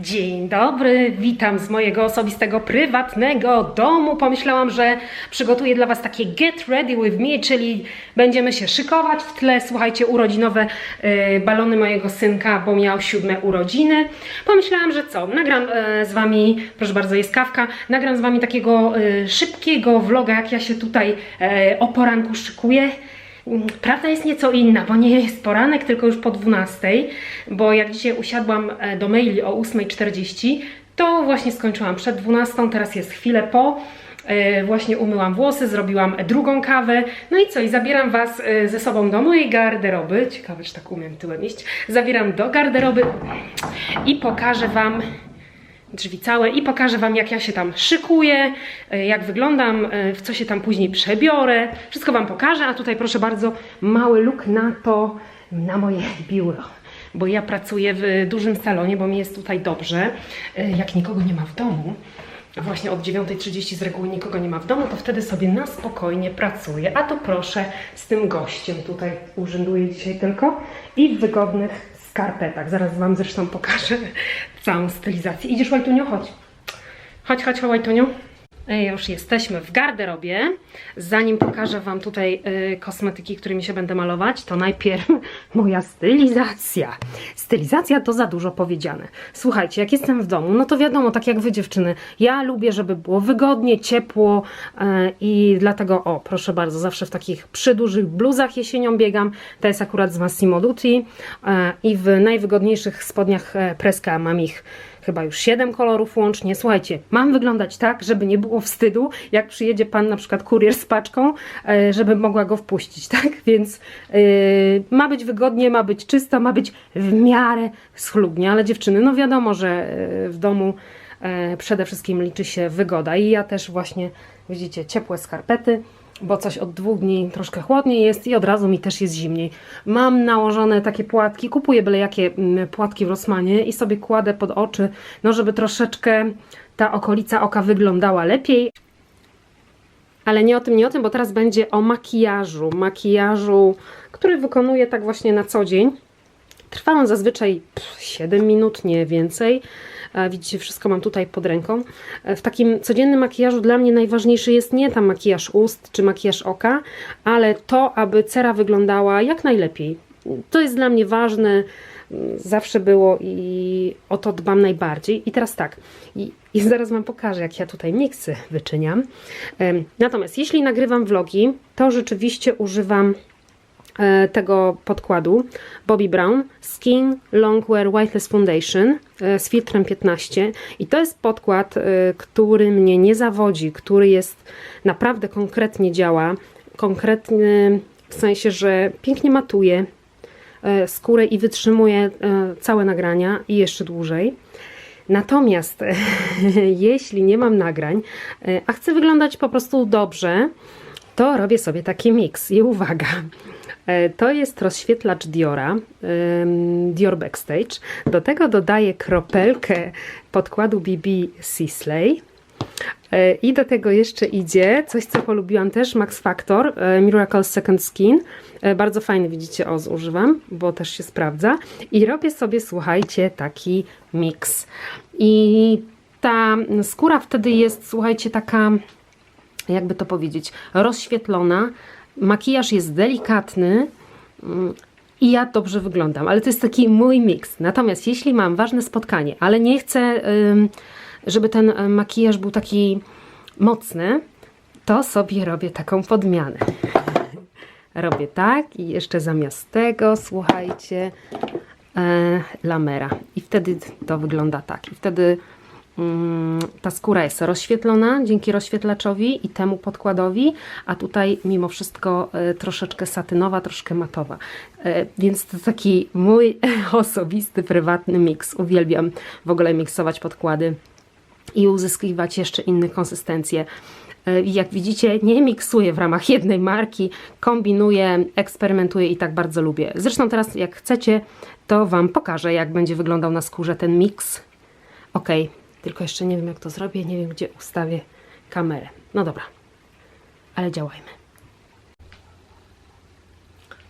Dzień dobry, witam z mojego osobistego, prywatnego domu. Pomyślałam, że przygotuję dla Was takie get ready with me, czyli będziemy się szykować w tle. Słuchajcie, urodzinowe y, balony mojego synka, bo miał siódme urodziny. Pomyślałam, że co, nagram y, z Wami, proszę bardzo, jest kawka, nagram z Wami takiego y, szybkiego vloga, jak ja się tutaj y, o poranku szykuję. Prawda jest nieco inna, bo nie jest poranek, tylko już po 12, bo jak dzisiaj usiadłam e, do maili o 8.40, to właśnie skończyłam przed 12, teraz jest chwilę po. E, Właśnie umyłam włosy, zrobiłam drugą kawę. No i co? I zabieram Was e, ze sobą do mojej garderoby. Ciekawe, czy tak umiem tyłem iść. Zabieram do garderoby i pokażę Wam drzwi całe i pokażę Wam, jak ja się tam szykuję, e, jak wyglądam, e, w co się tam później przebiorę. Wszystko Wam pokażę, a tutaj proszę bardzo, mały look na to, na moje biuro. Bo ja pracuję w dużym salonie, bo mi jest tutaj dobrze. E, Jak nikogo nie ma w domu, właśnie od 9.30 z reguły nikogo nie ma w domu, to wtedy sobie na spokojnie pracuję. A to proszę z tym gościem tutaj urzęduję dzisiaj tylko i w wygodnych skarpetach. Zaraz Wam zresztą pokażę całą stylizację. Idziesz, Łajtunio? Chodź. Chodź, chodź. Ej, Już jesteśmy w garderobie. Zanim pokażę Wam tutaj y, kosmetyki, którymi się będę malować, to najpierw moja stylizacja. Stylizacja to za dużo powiedziane. Słuchajcie, jak jestem w domu, no to wiadomo, tak jak Wy dziewczyny, ja lubię, żeby było wygodnie, ciepło y, i dlatego, o, proszę bardzo, zawsze w takich przydużych bluzach jesienią biegam. To jest akurat z Massimo Dutti y, i w najwygodniejszych spodniach e, Preska mam ich chyba już 7 kolorów łącznie. Słuchajcie, mam wyglądać tak, żeby nie było wstydu, jak przyjedzie pan na przykład kurier z paczką, e, żeby mogła go wpuścić, tak? Więc e, ma być wygodnie, ma być czysto, ma być w miarę schludnie, ale dziewczyny, no wiadomo, że e, w domu przede wszystkim liczy się wygoda i ja też właśnie, widzicie, ciepłe skarpety, bo coś od dwóch dni troszkę chłodniej jest i od razu mi też jest zimniej. Mam nałożone takie płatki, kupuję byle jakie mm, płatki w Rossmanie i sobie kładę pod oczy, no żeby troszeczkę ta okolica oka wyglądała lepiej. Ale nie o tym, nie o tym, bo teraz będzie o makijażu. Makijażu, który wykonuję tak właśnie na co dzień. Trwa on zazwyczaj pff, 7 minut, nie więcej. Widzicie, wszystko mam tutaj pod ręką. E, W takim codziennym makijażu dla mnie najważniejszy jest nie tam makijaż ust czy makijaż oka, ale to, aby cera wyglądała jak najlepiej. To jest dla mnie ważne, mm, zawsze było i o to dbam najbardziej. I teraz tak, i, i zaraz Wam pokażę, jak ja tutaj miksy wyczyniam. Natomiast jeśli nagrywam vlogi, to rzeczywiście używam tego podkładu. Bobbi Brown Skin Longwear Whiteless Foundation e, z filtrem 15 i to jest podkład, e, który mnie nie zawodzi, który jest naprawdę konkretnie działa, konkretny w sensie, że pięknie matuje e, skórę i wytrzymuje e, całe nagrania i jeszcze dłużej. Natomiast jeśli nie mam nagrań, e, a chcę wyglądać po prostu dobrze, to robię sobie taki miks. I uwaga, e, to jest rozświetlacz Diora, Dior Backstage. Do tego dodaję kropelkę podkładu BB Sisley. E, I do tego jeszcze idzie coś, co polubiłam też, Max Factor e, Miracle Second Skin. Bardzo fajny, widzicie, o, używam, bo też się sprawdza. I robię sobie, słuchajcie, taki miks. I ta skóra wtedy jest, słuchajcie, taka jakby to powiedzieć, rozświetlona. Makijaż jest delikatny mm, i ja dobrze wyglądam, ale to jest taki mój miks. Natomiast jeśli mam ważne spotkanie, ale nie chcę, żeby ten y, makijaż był taki mocny, to sobie robię taką podmianę. Robię tak i jeszcze zamiast tego, słuchajcie, e, lamera. I wtedy to wygląda tak. I wtedy ta skóra jest rozświetlona dzięki rozświetlaczowi i temu podkładowi, a tutaj mimo wszystko e, troszeczkę satynowa, troszkę matowa. E, Więc to taki mój osobisty, prywatny miks. Uwielbiam w ogóle miksować podkłady i uzyskiwać jeszcze inne konsystencje. E, Jak widzicie, nie miksuję w ramach jednej marki, kombinuję, eksperymentuję i tak bardzo lubię. Zresztą teraz, jak chcecie, to Wam pokażę, jak będzie wyglądał na skórze ten miks. Ok, tylko jeszcze nie wiem, jak to zrobię, nie wiem, gdzie ustawię kamerę. No dobra, ale działajmy.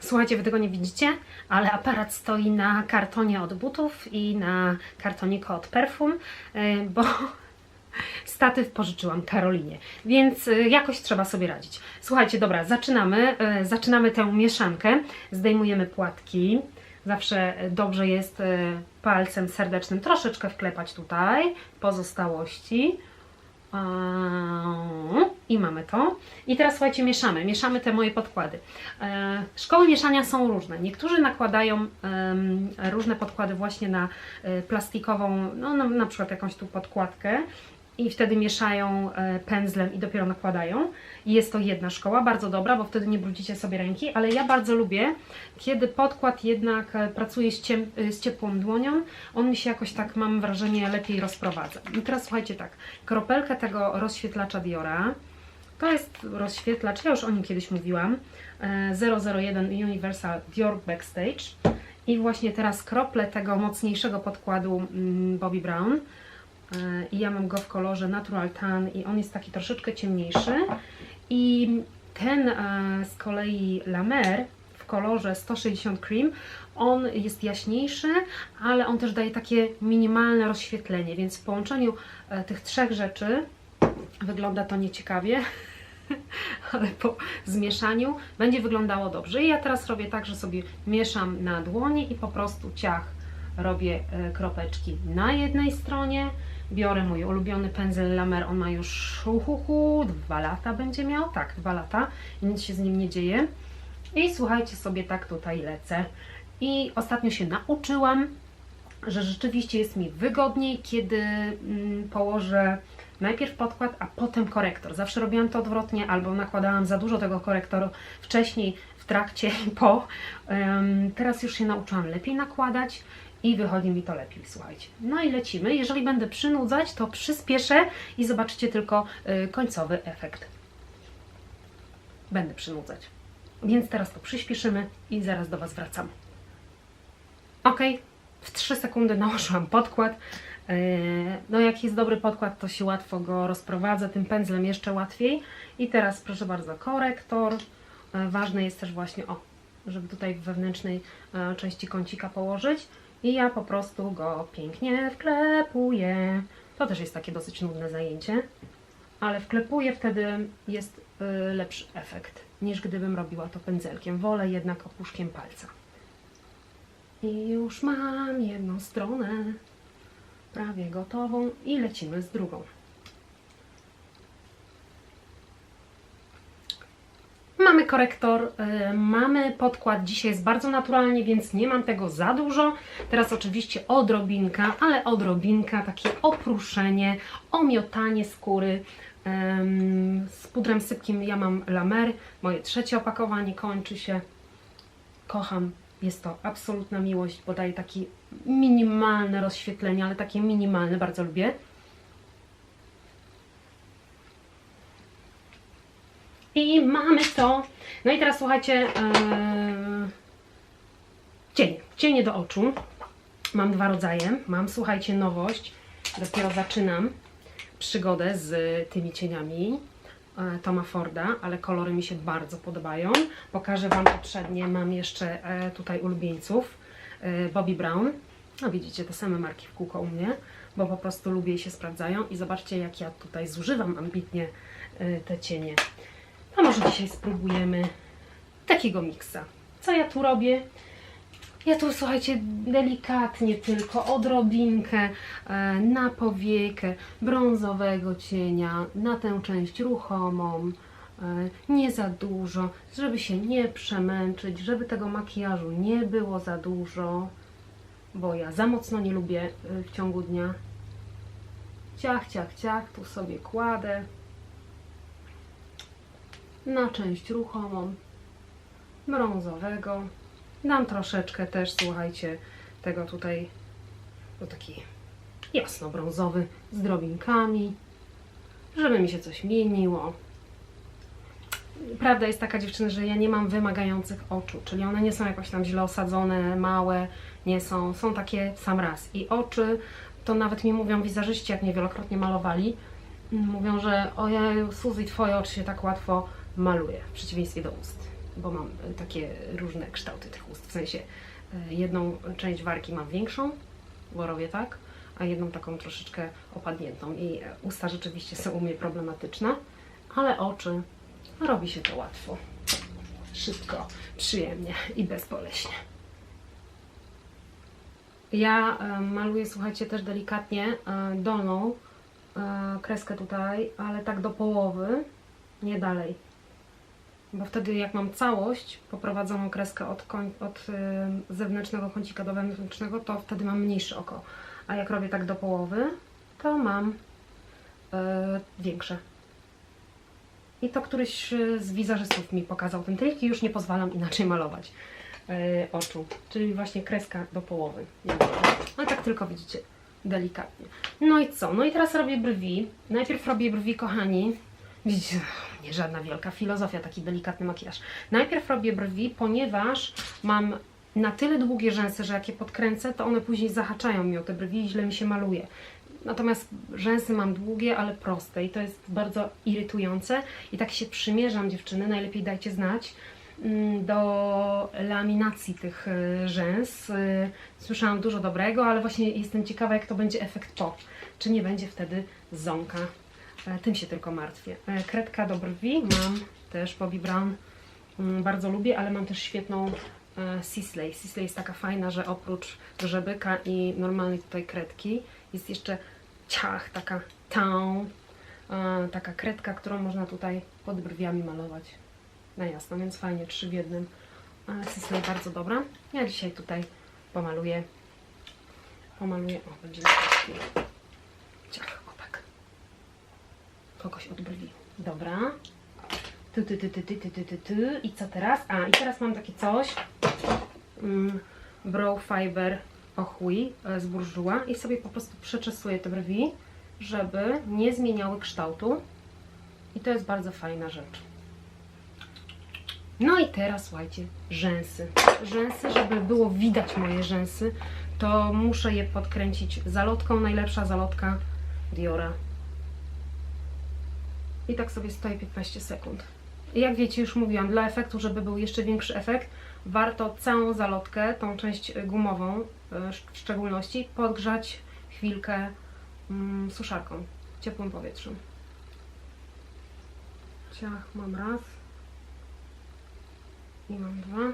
Słuchajcie, wy tego nie widzicie, ale aparat stoi na kartonie od butów i na kartoniku od perfum, e, bo statyw pożyczyłam Karolinie, więc e, jakoś trzeba sobie radzić. Słuchajcie, dobra, zaczynamy. e, Zaczynamy tę mieszankę. Zdejmujemy płatki. Zawsze dobrze jest e, palcem serdecznym troszeczkę wklepać tutaj pozostałości. I mamy to. I teraz słuchajcie, mieszamy. Mieszamy te moje podkłady. Eee, Szkoły mieszania są różne. Niektórzy nakładają różne podkłady właśnie na e, plastikową, no na przykład jakąś tu podkładkę i wtedy mieszają e, pędzlem i dopiero nakładają. I jest to jedna szkoła, bardzo dobra, bo wtedy nie brudzicie sobie ręki, ale ja bardzo lubię, kiedy podkład jednak e, pracuje z, ciem, e, z ciepłą dłonią, on mi się jakoś tak, mam wrażenie, lepiej rozprowadza. I teraz słuchajcie tak, kropelkę tego rozświetlacza Diora, to jest rozświetlacz, ja już o nim kiedyś mówiłam, e, 001 Universal Dior Backstage i właśnie teraz krople tego mocniejszego podkładu mm, Bobbi Brown i ja mam go w kolorze Natural Tan i on jest taki troszeczkę ciemniejszy i ten e, z kolei La Mer w kolorze 160 Cream on jest jaśniejszy, ale on też daje takie minimalne rozświetlenie, więc w połączeniu e, tych trzech rzeczy wygląda to nieciekawie, ale po zmieszaniu będzie wyglądało dobrze. I ja teraz robię tak, że sobie mieszam na dłoni i po prostu ciach robię kropeczki na jednej stronie. Biorę mój ulubiony pędzel Lamer, on ma już uhuhu, dwa lata będzie miał, tak, dwa lata i nic się z nim nie dzieje. I słuchajcie sobie, tak tutaj lecę. I ostatnio się nauczyłam, że rzeczywiście jest mi wygodniej, kiedy mm, położę najpierw podkład, a potem korektor. Zawsze robiłam to odwrotnie, albo nakładałam za dużo tego korektoru wcześniej, w trakcie i po. Teraz już się nauczyłam lepiej nakładać i wychodzi mi to lepiej, słuchajcie. No i lecimy. Jeżeli będę przynudzać, to przyspieszę i zobaczycie tylko y, końcowy efekt. Będę przynudzać. Więc teraz to przyspieszymy i zaraz do Was wracam. Ok, w 3 sekundy nałożyłam podkład. Yy, No jak jest dobry podkład, to się łatwo go rozprowadza, tym pędzlem jeszcze łatwiej. I teraz proszę bardzo, korektor. Yy, Ważne jest też właśnie, o, żeby tutaj w wewnętrznej e, części kącika położyć. I ja po prostu go pięknie wklepuję. To też jest takie dosyć nudne zajęcie, ale wklepuję, wtedy jest y, lepszy efekt niż gdybym robiła to pędzelkiem. Wolę jednak opuszkiem palca. I już mam jedną stronę prawie gotową i lecimy z drugą. Mamy korektor, y, mamy podkład. Dzisiaj jest bardzo naturalnie, więc nie mam tego za dużo. Teraz oczywiście odrobinka, ale odrobinka, takie opruszenie, omiotanie skóry. Z pudrem sypkim ja mam Lamer. Moje trzecie opakowanie kończy się. Kocham. Jest to absolutna miłość, bo daje takie minimalne rozświetlenie, ale takie minimalne, bardzo lubię. I mamy to. No i teraz słuchajcie, yy, cienie. Cienie do oczu. Mam dwa rodzaje. Mam, słuchajcie, nowość. Dopiero zaczynam przygodę z tymi cieniami e, Toma Forda, ale kolory mi się bardzo podobają. Pokażę Wam poprzednie. Mam jeszcze e, tutaj ulubieńców. Bobbi Brown. No widzicie, te same marki w kółko u mnie, bo po prostu lubię i się sprawdzają. I zobaczcie, jak ja tutaj zużywam ambitnie te cienie. A może dzisiaj spróbujemy takiego miksa. Co ja tu robię? Ja tu, słuchajcie, delikatnie tylko, odrobinkę e, na powiekę brązowego cienia, na tę część ruchomą, e, nie za dużo, żeby się nie przemęczyć, żeby tego makijażu nie było za dużo, bo ja za mocno nie lubię e, w ciągu dnia. Ciach, ciach, ciach, tu sobie kładę na część ruchomą brązowego. Dam troszeczkę też, słuchajcie, tego tutaj, to taki jasno-brązowy z drobinkami, żeby mi się coś mieniło. Prawda jest taka, dziewczyny, że ja nie mam wymagających oczu, czyli one nie są jakoś tam źle osadzone, małe, nie są, są takie sam raz. I oczy, to nawet mi mówią wizerzyści, jak mnie wielokrotnie malowali, mówią, że ojej, Suzy, twoje oczy się tak łatwo maluje, w przeciwieństwie do ust. bo mam e, takie różne kształty tych ust. W sensie e, jedną część warki mam większą, bo robię tak, a jedną taką troszeczkę opadniętą. I e, usta rzeczywiście są u mnie problematyczne, ale oczy robi się to łatwo. Szybko, przyjemnie i bezboleśnie. Ja maluję, słuchajcie, też delikatnie dolną kreskę tutaj, ale tak do połowy, nie dalej. Bo wtedy jak mam całość, poprowadzoną kreskę od, koń, od e, zewnętrznego kącika do wewnętrznego, to wtedy mam mniejsze oko. A jak robię tak do połowy, to mam e, większe. I to któryś e, z wizerzystów mi pokazał ten trik i już nie pozwalam inaczej malować e, oczu. Czyli właśnie kreska do połowy. Wiem. No tak tylko widzicie, delikatnie. No i co? No i teraz robię brwi. Najpierw robię brwi, kochani. Widzicie, nie żadna wielka filozofia, taki delikatny makijaż. Najpierw robię brwi, ponieważ mam na tyle długie rzęsy, że jak je podkręcę, to one później zahaczają mi o te brwi i źle mi się maluje. Natomiast rzęsy mam długie, ale proste i to jest bardzo irytujące. I tak się przymierzam dziewczyny, najlepiej dajcie znać, mm, do laminacji tych y, rzęs. Y, Słyszałam dużo dobrego, ale właśnie jestem ciekawa, jak to będzie efekt po. Czy nie będzie wtedy ząka. E, Tym się tylko martwię. E, Kredka do brwi mam też Bobbi Brown. Mm, Bardzo lubię, ale mam też świetną e, Sisley. Sisley jest taka fajna, że oprócz grzebyka i normalnej tutaj kredki jest jeszcze ciach, taka e, taka kredka, którą można tutaj pod brwiami malować na jasno, więc fajnie, trzy w jednym. Sisley bardzo dobra. Ja dzisiaj tutaj pomaluję, pomaluję, o, będzie na. Ciach, o tak. Kogoś od brwi. Dobra. Tu, tu, tu, tu, tu, tu, tu. I co teraz? A, i teraz mam takie coś. Mm, brow fiber ochły e, z i sobie po prostu przeczesuję te brwi, żeby nie zmieniały kształtu. I to jest bardzo fajna rzecz. No i teraz słuchajcie, rzęsy. Rzęsy, żeby było widać moje rzęsy, to muszę je podkręcić zalotką. Najlepsza zalotka Diora. I tak sobie stoję 15 sekund. Jak wiecie, już mówiłam, dla efektu, żeby był jeszcze większy efekt, warto całą zalotkę, tą część gumową y, w szczególności, podgrzać chwilkę mm, suszarką, ciepłym powietrzem. Ciach, mam raz. I mam dwa.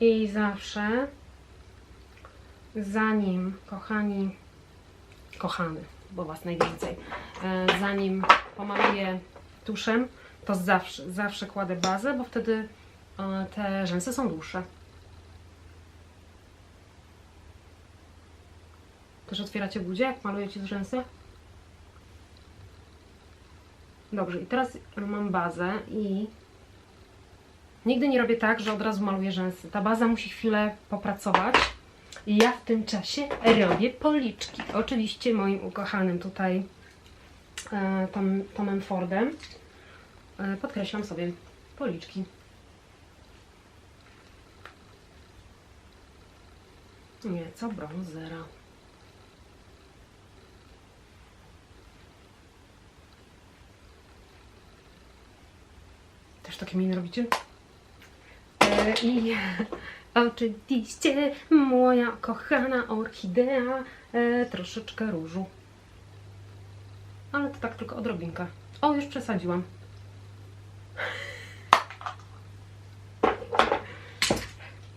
I zawsze, zanim, kochani, kochany, bo Was najwięcej, e, zanim pomaluję tuszem, to zawsze, zawsze kładę bazę, bo wtedy e, te rzęsy są dłuższe. Też otwieracie buzię, jak malujecie rzęsy? Dobrze, i teraz mam bazę i nigdy nie robię tak, że od razu maluję rzęsy. Ta baza musi chwilę popracować. Ja w tym czasie robię policzki. Oczywiście moim ukochanym tutaj e, Tom, Tomem Fordem e, podkreślam sobie policzki. Nieco bronzera. Też takie miny robicie? I oczywiście moja kochana orchidea, e, troszeczkę różu. Ale to tak tylko odrobinkę. O, już przesadziłam.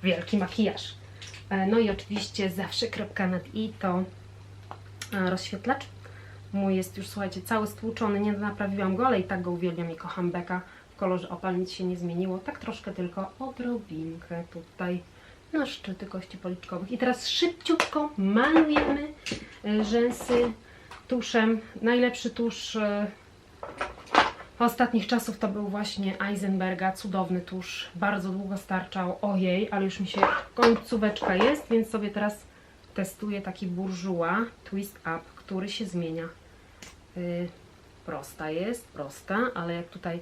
Wielki makijaż. E, No i oczywiście zawsze kropka nad i to e, rozświetlacz. Mój jest już, słuchajcie, cały stłuczony, nie naprawiłam go, ale i tak go uwielbiam i kocham beka. W kolorze opal nic się nie zmieniło, tak troszkę tylko odrobinkę tutaj na szczyty kości policzkowych. I teraz szybciutko malujemy e, rzęsy tuszem. Najlepszy tusz e, ostatnich czasów to był właśnie Eisenberga, cudowny tusz, bardzo długo starczał, ojej, ale już mi się końcóweczka jest, więc sobie teraz testuję taki burżuła Twist Up, który się zmienia. Y, prosta jest, prosta, ale jak tutaj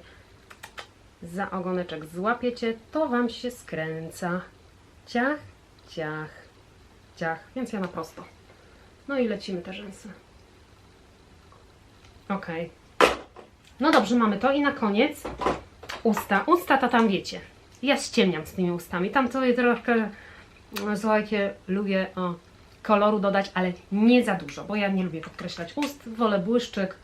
za ogoneczek złapiecie, to Wam się skręca. Ciach, ciach, ciach, więc ja na prosto. No i lecimy te rzęsy. Ok. No dobrze, mamy to i na koniec usta. Usta to tam wiecie. Ja ściemniam z tymi ustami. Tam je troszkę, no, słuchajcie, lubię o, koloru dodać, ale nie za dużo, bo ja nie lubię podkreślać ust. Wolę błyszczyk.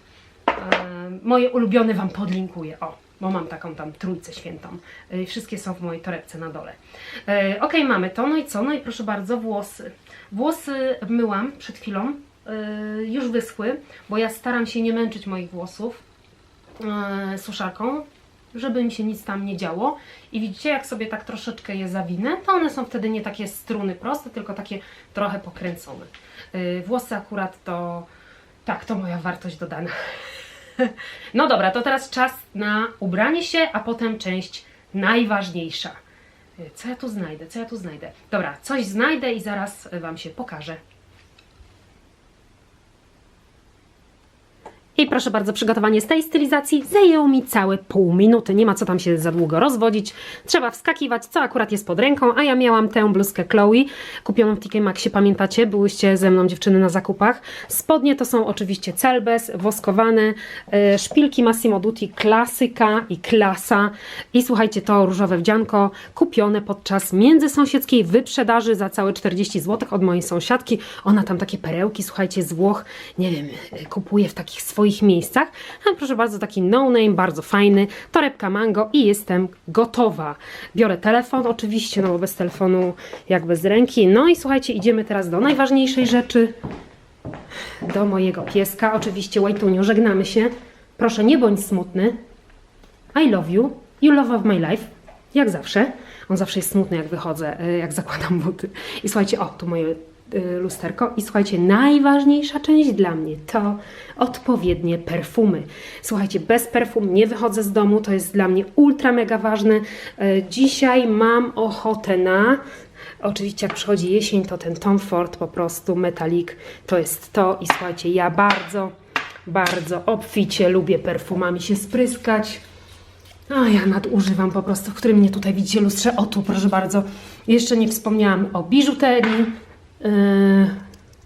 E, moje ulubione Wam podlinkuję. O, bo mam taką tam trójcę świętą. E, wszystkie są w mojej torebce na dole. E, ok, mamy to. No i co? No i proszę bardzo, włosy. Włosy myłam przed chwilą. E, już wyschły, bo ja staram się nie męczyć moich włosów suszarką, żeby mi się nic tam nie działo. I widzicie, jak sobie tak troszeczkę je zawinę, to one są wtedy nie takie struny proste, tylko takie trochę pokręcone. Włosy akurat to, tak, to moja wartość dodana. No dobra, to teraz czas na ubranie się, a potem część najważniejsza. E, Co ja tu znajdę? Co ja tu znajdę? Dobra, coś znajdę i zaraz Wam się pokażę. I proszę bardzo, przygotowanie z tej stylizacji zajęło mi całe pół minuty. Nie ma co tam się za długo rozwodzić. Trzeba wskakiwać, co akurat jest pod ręką, a ja miałam tę bluzkę Chloe, kupioną w TK Maxie, pamiętacie? Byłyście ze mną dziewczyny na zakupach. Spodnie to są oczywiście Celbes, woskowane, e, szpilki Massimo Dutti, klasyka i klasa. I słuchajcie, to różowe wdzianko kupione podczas międzysąsiedzkiej wyprzedaży za całe 40 zł od mojej sąsiadki. Ona tam takie perełki, słuchajcie, z Włoch, nie wiem, e, kupuje w takich swoich miejscach. A proszę bardzo, taki no name, bardzo fajny, torebka mango i jestem gotowa. Biorę telefon oczywiście, no bo bez telefonu jak bez ręki. No i słuchajcie, idziemy teraz do najważniejszej rzeczy, do mojego pieska. Oczywiście, Łajtuniu, żegnamy się. Proszę, nie bądź smutny. I love you. You love of my life. Jak zawsze. On zawsze jest smutny, jak wychodzę, y, jak zakładam buty. I słuchajcie, o, tu moje lusterko. I słuchajcie, najważniejsza część dla mnie to odpowiednie perfumy. Słuchajcie, bez perfum nie wychodzę z domu. To jest dla mnie ultra mega ważne. Y, Dzisiaj mam ochotę na Oczywiście jak przychodzi jesień, to ten Tom Ford po prostu, metalik, to jest to. I słuchajcie, ja bardzo, bardzo obficie lubię perfumami się spryskać. A ja nadużywam po prostu, w którym mnie tutaj widzicie lustrze. O tu, proszę bardzo. Jeszcze nie wspomniałam o biżuterii. Yy,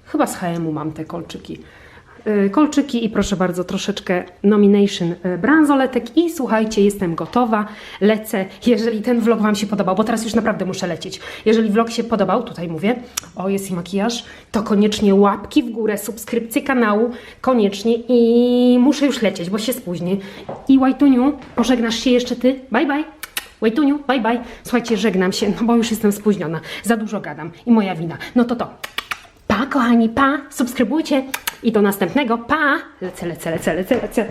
chyba z H&M-u mam te kolczyki. Yy, kolczyki i proszę bardzo, troszeczkę nomination yy, bransoletek i słuchajcie, jestem gotowa, lecę. Jeżeli ten vlog Wam się podobał, bo teraz już naprawdę muszę lecieć. Jeżeli vlog się podobał, tutaj mówię, o jest i makijaż, to koniecznie łapki w górę, subskrypcję kanału, koniecznie i muszę już lecieć, bo się spóźnię. I Łajtuniu, pożegnasz się jeszcze Ty? Bye bye. Łajtuniu, bye bye. Słuchajcie, żegnam się, no bo już jestem spóźniona. Za dużo gadam i moja wina. No to to. Pa, kochani, pa, subskrybujcie i do następnego, pa. Lecę, lecę, lecę, lecę, lecę.